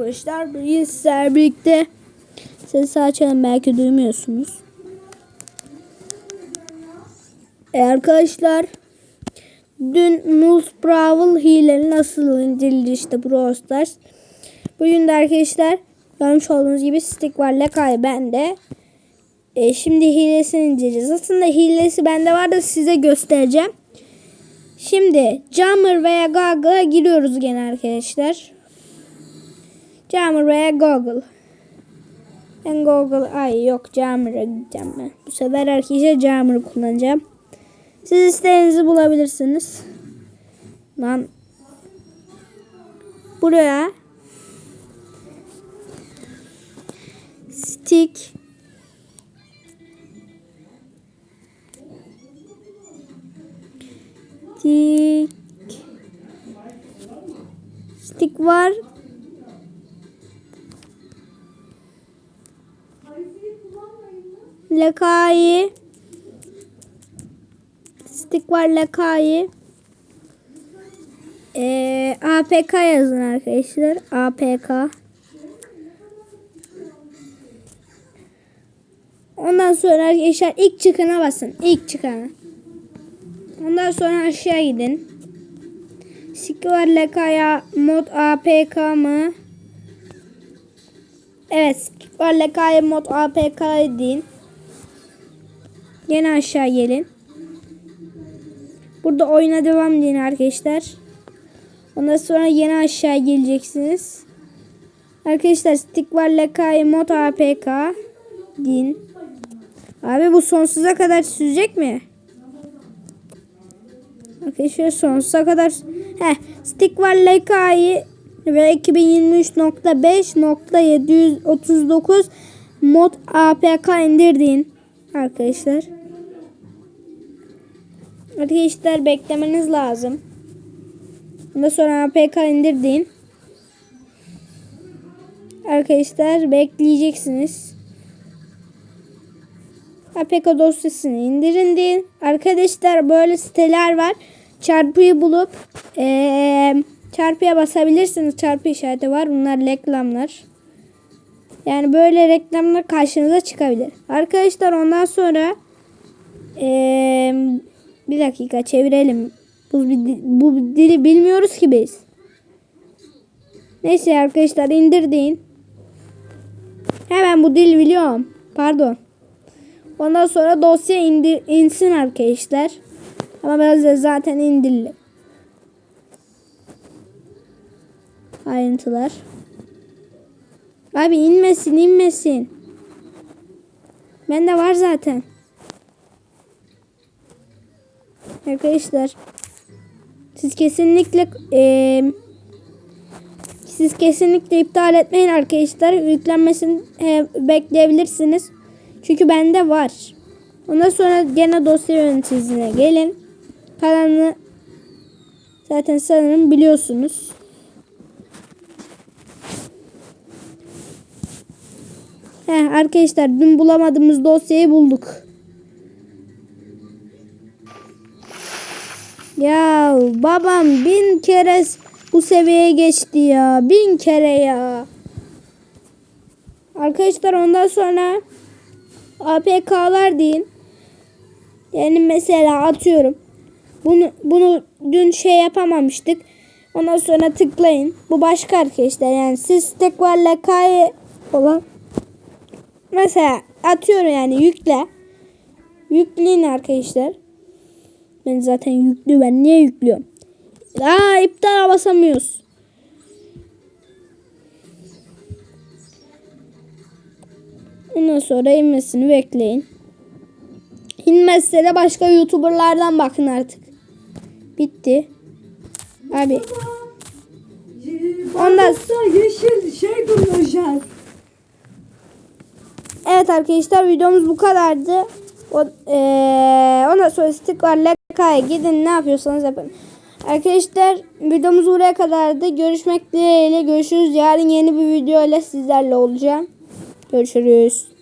arkadaşlar. Bugün sizlerle birlikte sesi açalım belki duymuyorsunuz. E arkadaşlar dün Nulls Brawl hileli nasıl indirildi işte Brawl Stars. Bugün de arkadaşlar görmüş olduğunuz gibi stick var Lekay bende. E, şimdi hilesini indireceğiz. Aslında hilesi bende var da size göstereceğim. Şimdi Jammer veya Google'a giriyoruz gene arkadaşlar. Jammer veya Google. Ben Google ay yok Jammer'a gideceğim ben. Bu sefer arkadaşlar Jammer'ı kullanacağım. Siz istediğinizi bulabilirsiniz. Lan buraya stick stick stick var Lakai stick var Lakai ee, APK yazın arkadaşlar APK Ondan sonra arkadaşlar ilk çıkana basın. ilk çıkana. Ondan sonra aşağı gidin. Sikvar Lekaya mod APK mı? Evet. Sikvar Lekaya mod APK edin. Yine aşağı gelin. Burada oyuna devam edin arkadaşlar. Ondan sonra yine aşağı geleceksiniz. Arkadaşlar stick var Lekaya mod APK din. Abi bu sonsuza kadar sürecek mi? Arkadaşlar sonsuza kadar he stick var Leka'yı ve 2023.5.739 mod APK indirdin arkadaşlar. Arkadaşlar beklemeniz lazım. Ondan sonra APK indirdin. Arkadaşlar bekleyeceksiniz. APK dosyasını indirin deyin. Arkadaşlar böyle siteler var. Çarpıyı bulup ee, çarpıya basabilirsiniz. Çarpı işareti var. Bunlar reklamlar. Yani böyle reklamlar karşınıza çıkabilir. Arkadaşlar ondan sonra ee, bir dakika çevirelim. Bu, bu dili bilmiyoruz ki biz. Neyse arkadaşlar indir deyin. Hemen bu dil biliyorum. Pardon. Ondan sonra dosya indir, insin arkadaşlar. Ama biraz zaten indirildi. Ayrıntılar. Abi inmesin inmesin. Bende var zaten. Arkadaşlar. Siz kesinlikle e, siz kesinlikle iptal etmeyin arkadaşlar. Yüklenmesini e, bekleyebilirsiniz. Çünkü bende var. Ondan sonra gene dosya yöneticisine gelin. Kalanını zaten sanırım biliyorsunuz. Heh, arkadaşlar dün bulamadığımız dosyayı bulduk. Ya babam bin kere bu seviyeye geçti ya. Bin kere ya. Arkadaşlar ondan sonra APK'lar deyin. Yani mesela atıyorum. Bunu bunu dün şey yapamamıştık. Ondan sonra tıklayın. Bu başka arkadaşlar. Yani siz tek var lekayı olan mesela atıyorum yani yükle. Yükleyin arkadaşlar. Ben zaten yüklü. Ben niye yüklüyorum? Aa iptal basamıyoruz. Ondan sonra inmesini bekleyin. İnmezse de başka youtuberlardan bakın artık. Bitti. Abi. Ondan yeşil şey bulacağız. Evet arkadaşlar videomuz bu kadardı. O, ee, ondan sonra stick var lekaya gidin ne yapıyorsanız yapın. Arkadaşlar videomuz buraya kadardı. Görüşmek dileğiyle görüşürüz. Yarın yeni bir video ile sizlerle olacağım. Görüşürüz.